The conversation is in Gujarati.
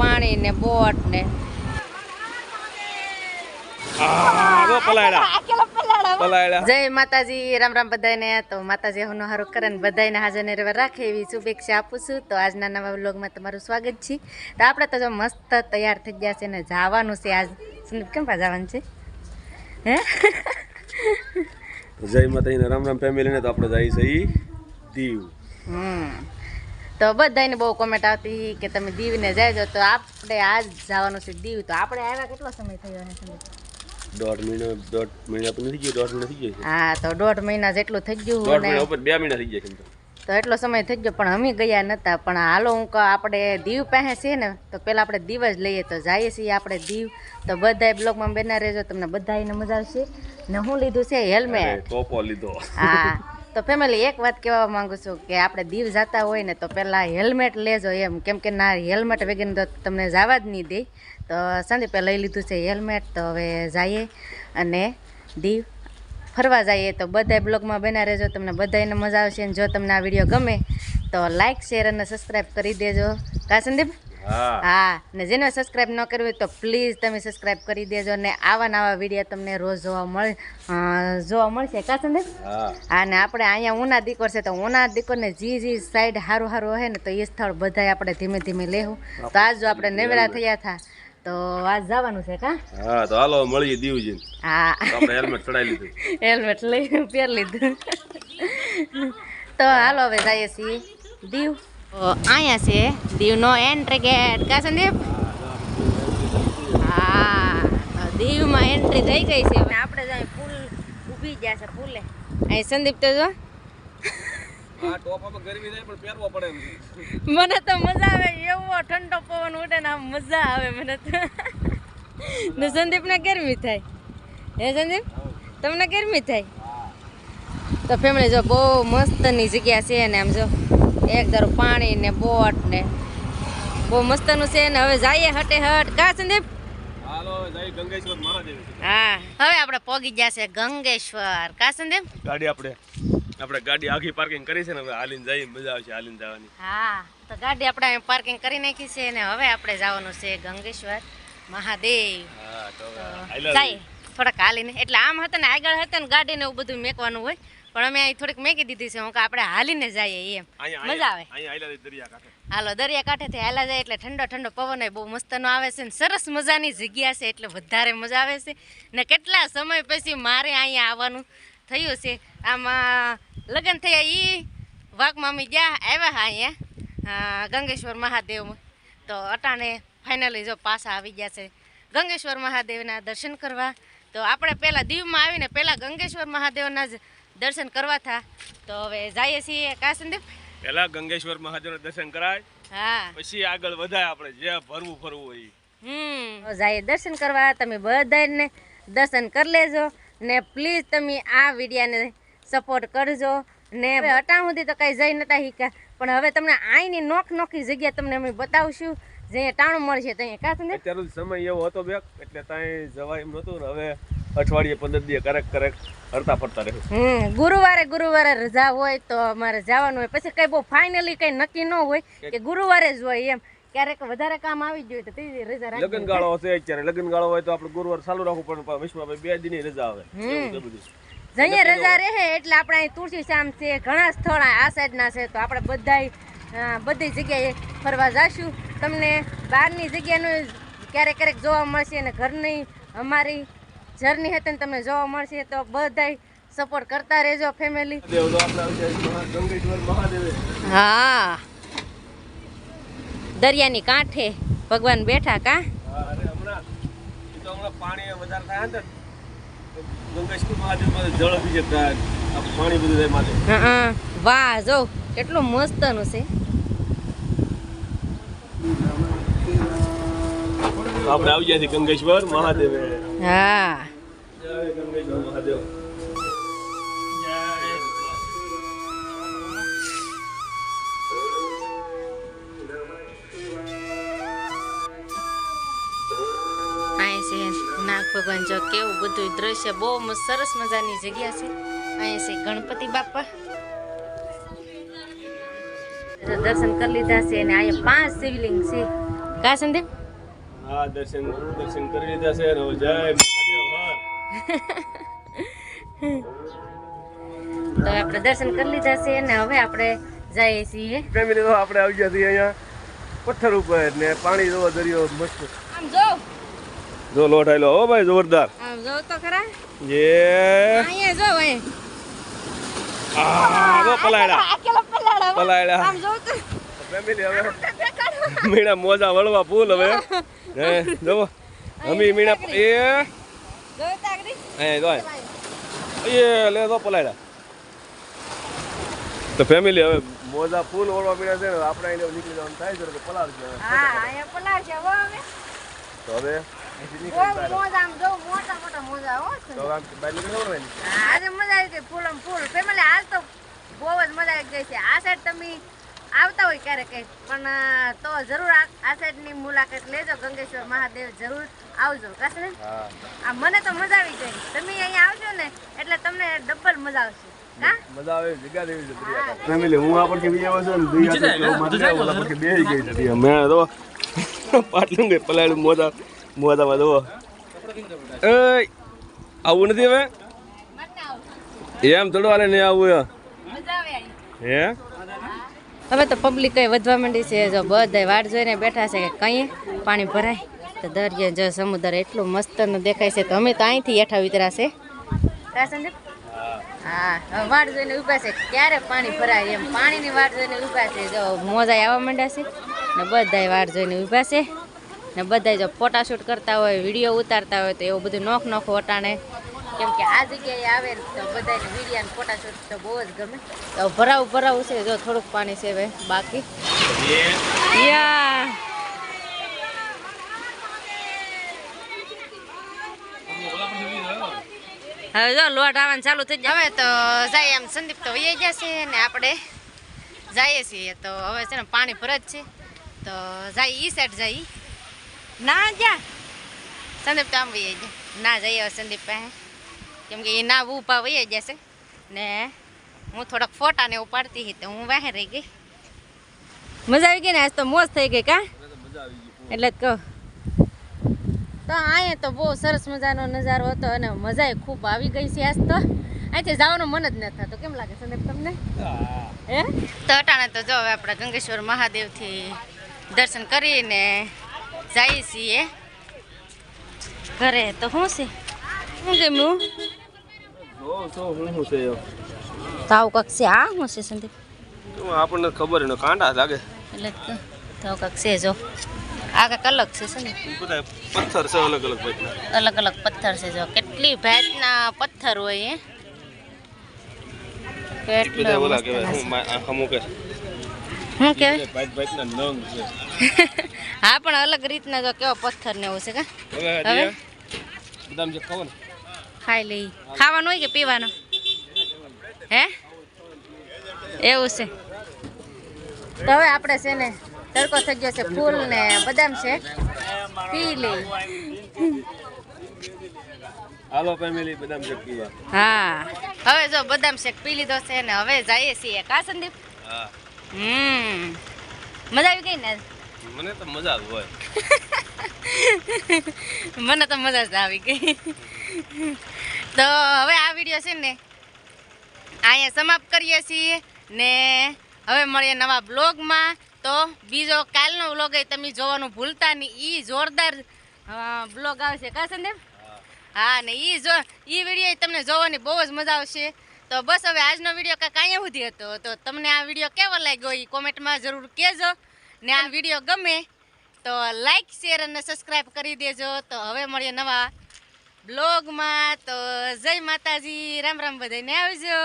પાણી ને બોટ ને. જય માતાજી રામ રામ બધાને તો માતાજી હું હારું કરે ને બધાને હાજર ને રહેવા રાખે એવી શુભેચ્છા આપું છું. તો આજના નવા વ્લોગમાં તમારું સ્વાગત છે. તો આપણે તો જો મસ્ત તૈયાર થઈ ગયા છે ને જવાનું છે આજ. સંદીપ કેમ પા જવાનું છે? હે? જય માતાજી રામ રામ ફેમિલીને તો આપણે જઈએ છીએ દીવ. હમ. તો બધાને બહુ કોમેન્ટ આવતી કે તમે દીવને જાયજો તો આપણે આજ જવાનું છે દીવ. તો આપણે આવ્યા કેટલો સમય થયો સંદીપ દોઢ મહિનો દોઢ મહિના તો નથી ગયો દોઢ મહિના થઈ ગયો હા તો દોઢ મહિના જેટલું થઈ ગયું દોઢ મહિના ઉપર બે મહિના થઈ ગયા તો. એટલો સમય થઈ ગયો પણ અમે ગયા નતા. પણ હાલો હું કહું આપણે દીવ પાસે છે ને તો પેલા આપણે દીવ જ લઈએ તો જઈએ છીએ આપણે દીવ. તો બધા બ્લોગમાં બેના રહેજો તમને બધાને મજા આવશે. ને હું લીધું છે હેલ્મેટ. ટોપો લીધો. હા. તો ફેમિલી એક વાત કહેવા માંગુ છું કે આપણે દીવ જતા હોય ને તો પહેલાં હેલ્મેટ લેજો એમ. કેમ કે ના હેલ્મેટ વગેરે તો તમને જવા જ નહીં દે. તો સંદીપે લઈ લીધું છે હેલ્મેટ તો હવે જઈએ અને દીવ ફરવા જઈએ. તો બધાય બ્લોગમાં બના રહેજો, તમને બધાને મજા આવશે અને જો તમને આ વીડિયો ગમે તો લાઇક શેર અને સબસ્ક્રાઈબ કરી દેજો. કા સંદીપ? હા. હા ને જેને સબસ્ક્રાઇબ ન કરવી તો પ્લીઝ તમે સબસ્ક્રાઇબ કરી દેજો ને આવા નવા વીડિયો તમને રોજ જોવા મળે જોવા મળશે. કા હા. હા ને આપણે અહીંયા ઉના દીકર છે તો ઉના દીકરને જી જી સાઈડ સારું સારું હોય ને તો એ સ્થળ બધાય આપણે ધીમે ધીમે લેવું. તો આજ જો આપણે નેવરા થયા હતા તો આજ જવાનું છે કા? હા તો હાલો મળીએ દીવજી હા. આપણે હેલ્મેટ ચડાવી લીધું. હેલ્મેટ લઈ પહેરી લીધું. તો હાલો હવે જઈએ છીએ દીવ. અહીંયા છે. દીવનો એન્ટ્રી ગેટ કા સંદીપ? હા દીવમાં એન્ટ્રી થઈ ગઈ છે. આપણે જાય પુલ ઊભી ગયા છે પુલે. અહીં સંદીપ તો જો. મને તો મજા આવે એવો ઠંડો પવન ઉડે ને આમ મજા આવે મને તો. ને સંદીપને ગરમી થાય. હે સંદીપ? તમને ગરમી થાય? તો ફેમિલી જો બહુ મસ્તની જગ્યા છે ને આમ જો. એક ધારો પાણી ને બોટ ને. બહુ મસ્તનું છે ને. હવે જઈએ હટે હટ. કા સંદીપ? હા. હવે આપણે પોગી ગયા છે ગંગેશ્વર. કા સંદીપ? ગાડી આપણે આપણે ગાડી આખી પાર્કિંગ કરી છે ને. હવે હાલીને જઈએ મજા આવશે હાલીને જવાની. હા તો ગાડી આપણે અહીં પાર્કિંગ કરી નાખી છે ને. હવે આપણે જવાનું છે ગંગેશ્વર મહાદેવ. હા તો જાય. થોડાક હાલીને. એટલે આમ હતા ને આગળ હતા ને ગાડીને એવું બધું મેકવાનું હોય. પણ અમે અહીં થોડીક મેકી દીધી છે. હું કે આપણે હાલીને જઈએ એમ. મજા આવે. હાલો દરિયા કાંઠેથી હાલા જાય એટલે ઠંડો ઠંડો પવન બહુ મસ્તનો આવે છે ને સરસ મજાની જગ્યા છે એટલે વધારે મજા આવે છે. ને કેટલા સમય પછી મારે અહીંયા આવવાનું થયું છે. આમાં લગ્ન થયા એ વાઘમાં અમે ગયા આવ્યા હા અહીંયા ગંગેશ્વર મહાદેવમાં તો અટાણે ફાઇનલી જો પાછા આવી ગયા છે. ગંગેશ્વર મહાદેવના દર્શન કરવા. તો આપણે પહેલાં દીવમાં આવીને પહેલાં ગંગેશ્વર મહાદેવના જ દર્શન કરવા થા. તો હવે જઈએ છીએ કા સંદીપ? પહેલાં ગંગેશ્વર મહાદેવના દર્શન કરાય હા. પછી આગળ વધાય આપણે જે ફરવું ફરવું હોય હમ. જઈએ દર્શન કરવા તમે બધાને દર્શન કરી લેજો ને પ્લીઝ તમે આ વિડીયાને સપોર્ટ કરજો ને અટાણ સુધી તો કઈ જઈ નતા શીખ્યા પણ હવે તમને આઈની નોખ નોખી જગ્યા તમને અમે બતાવશું. જે ટાણું મળશે ત્યાં કા સંદીપ અત્યારે સમય એવો હતો બેક એટલે ત્યાં જવાય એમ નહોતું ને હવે અઠવાડિયે પંદર દિવસ કરેક કરેક હરતા ફરતા રહે. હમ ગુરુવારે ગુરુવારે રજા હોય તો અમારે જવાનું હોય. પછી કઈ બહુ ફાઇનલી કઈ નક્કી ન હોય કે ગુરુવારે જ હોય એમ. ક્યારેક વધારે કામ આવી ગયું તો તે રજા રાખી લગન ગાળો હશે અત્યારે. લગન ગાળો હોય તો આપણે ગુરુવાર ચાલુ રાખવું પડે વિશ્વભાઈ બે દિન રજા આવે. જઈએ રજા રહે એટલે આપણે અહીં તુલસી શામ છે ઘણા સ્થળ આ સાઈડના છે તો આપણે બધાય બધી જગ્યાએ ફરવા જાશું. તમને બહારની જગ્યાનું ક્યારેક ક્યારેક જોવા મળશે અને ઘરની અમારી જર્ની હતી ને તમને જોવા મળશે તો બધાય સપોર્ટ કરતા રહેજો ફેમિલી હા. દરિયાની કાંઠે ભગવાન બેઠા કા? હા, અરે હમણાં ઈ તો હમણાં પાણી વધારે થાય ને ગંગેશ્વર મહાદેવમાં જળ અભિષેક થાય આ પાણી બધું થાય માથે. હં વાહ જો કેટલું મસ્તનું છે. તો આપણે આવી ગયા ગંગેશ્વર મહાદેવે. હા. મહાદેવ ભગવાન જો કેવું બધું દ્રશ્ય બહુ સરસ મજાની જગ્યા છે. અહીંયા છે ગણપતિ બાપા. દર્શન કરી લીધા છે અને અહીંયા પાંચ શિવલિંગ છે. કા સંદીપ? હા દર્શન દર્શન કરી લીધા છે. અને હવે જય મહાદેવ તો આપણે દર્શન કરી લીધા છે અને હવે આપણે જઈએ છીએ. ફેમિલી તો આપણે આવી ગયા છીએ અહીંયા? પથ્થર ઉપર ને પાણી જોવો દરિયો મસ્ત. આમ જો. જો લોટ આયલો. હો ભાઈ જોરદાર. આમ જો તો ખરા. જે અહીંયા જો ભાઈ. આ જો પલાયડા આકેલો પલાળો પલાયડા આમ જો તો ફેમિલી હવે. મીણા મોજા વળવા ફૂલ હવે. હે જો અમી મીણા એ. જો તાગડી એ લે તો પલાયડા તો ફેમિલી હવે મોજા ફૂલ ઓળવા મીણા છે ને આપણે એને નીકળી જવાનું થાય છે તો પલાળ હા અહીંયા પલાળ હવે. તો હવે મોજા આમ જો મોટા મોટા મોજા હો. તો આમ બાય નીકળી જવાનું ને. હા, આજે મજા આવી ગઈ ફૂલ આમ ફૂલ. ફેમિલી હાલ તો બહુ જ મજા આવી ગઈ છે. આ સાઈડ તમે આવતા હોય ક્યારેક પણ તો જરૂર આ આ સાઈડની મુલાકાત લેજો. ગંગેશ્વર મહાદેવ જરૂર આવજો. કાશે હા. આ મને તો મજા આવી ગઈ. તમે અહીંયા આવજો ને એટલે તમને ડબલ મજા આવશે. મજા આવે જગ્યા દેવી છે ફેમિલી હું આ પરથી બી આવ્યો છું ને દરિયા તો કેવું મારે ઓલા પરથી બેહી ગઈ છે મેં તો પાટલું ગઈ પલાળ્યું મોજા મોજામાં જુઓ. એ આવું નથી હવે? એમ થોડું હાલે નહીં આવું હે. મજા આવે હે? હવે તો પબ્લિક કઈ વધવા માંડી છે જો બધા વાટ જોઈને બેઠા છે કે કઈ? પાણી ભરાય. તો દરિયા જો સમુદ્ર એટલું મસ્ત દેખાય છે તો અમે તો અહીંથી હેઠા વિતરા છે. હા વાટ જોઈને ઊભા છે. ક્યારે પાણી ભરાય એમ? પાણીની વાટ જોઈને ઊભા છે. જો મોજા આવવા માંડ્યા છે. ને બધાય વાટ જોઈને ઊભા છે. ને બધાય જો ફોટાશૂટ કરતા હોય વીડિયો ઉતારતા હોય તો એવું બધું નોખ નોખ વટાણે. કેમ કે આ જગ્યાએ આવે તો બધાને વીડિયો ને ફોટાશૂટ તો બહુ જ ગમે. તો ભરાવું ભરાવું છે જો થોડુંક પાણી છે હવે બાકી. યા. હવે જો લોટ આવવાનું ચાલુ થઈ જાય. હવે તો જાય એમ સંદીપ તો વહી જશે ને આપણે જઈએ છીએ. તો હવે છે ને પાણી ભરત છે. તો જાય ઈ સાઈડ જાય ના જા. સંદીપ તો આમ વહી જાય. ના જઈએ હવે સંદીપ પાસે. કેમ કે એ ના ઊભા વહી જશે ને હું થોડાક ફોટા ને એવું પાડતી હતી તો હું વાહે રહી ગઈ. મજા આવી ગઈ ને? આજ તો મોજ થઈ ગઈ કા? એટલે જ કહું. તો અહીંયા તો બહુ સરસ મજાનો નજારો હતો અને મજા ખૂબ આવી ગઈ છે આજ તો. અહીંથી જવાનું મન જ ન થતું કેમ લાગે સંદીપ તમને? હે. તો અટાણે તો જો હવે આપણે ગંગેશ્વર મહાદેવથી દર્શન કરીને જઈએ છીએ. ઘરે તો શું છે? શું ગમ્યું જો જો હું હું છે એમ. તો આવું કાંક છે આ શું છે સંદીપ? તો આપણને ખબર ને કાંટા લાગે. એટલે તાવ છે જો. આ કાંક અલગ છે સંદીપ? બધા પથ્થર છે અલગ અલગ અલગ અલગ પથ્થર છે જો. કેટલી ભેટના પથ્થર હોય એ. ના હા પણ અલગ રીતના જો કેવો પથ્થર ને એવું છે કે? હવે ખાઈ લઈ. ખાવાનું હોય કે પીવાનું? હે? એવું છે. તો હવે આપણે છે ને તડકો થઈ ગયો છે ફૂલ ને બદામ છે. પી લઈ. હાલો ફેમિલી બદામ શેક પીવા. હા. હવે જો બદામ શેક પી લીધો છે ને હવે જઈએ છીએ. કા સંદીપ? હા. હમ. મજા આવી ગઈ ને? મને તો મજા આવે હોય. મને તો મજા જ આવી ગઈ. તો હવે આ વીડિયો છે ને, અહીંયા સમાપ્ત કરીએ છીએ ને હવે મળીએ નવા બ્લોગમાં તો બીજો કાલનો બ્લોગ તમે જોવાનું ભૂલતા નહીં. એ જોરદાર બ્લોગ આવશે કા સંદેપ હા, ને એ જો એ વીડિયો તમને જોવાની બહુ જ મજા આવશે. તો બસ હવે આજનો વીડિયો કાંઈક અહીંયા સુધી હતો. તો તમને આ વીડિયો કેવો લાગ્યો એ કોમેન્ટમાં જરૂર કહેજો. ને આ વીડિયો ગમે તો લાઈક શેર અને સબસ્ક્રાઈબ કરી દેજો. તો હવે મળીએ નવા બ્લોગમાં તો જય માતાજી રામ રામ બધાને આવજો.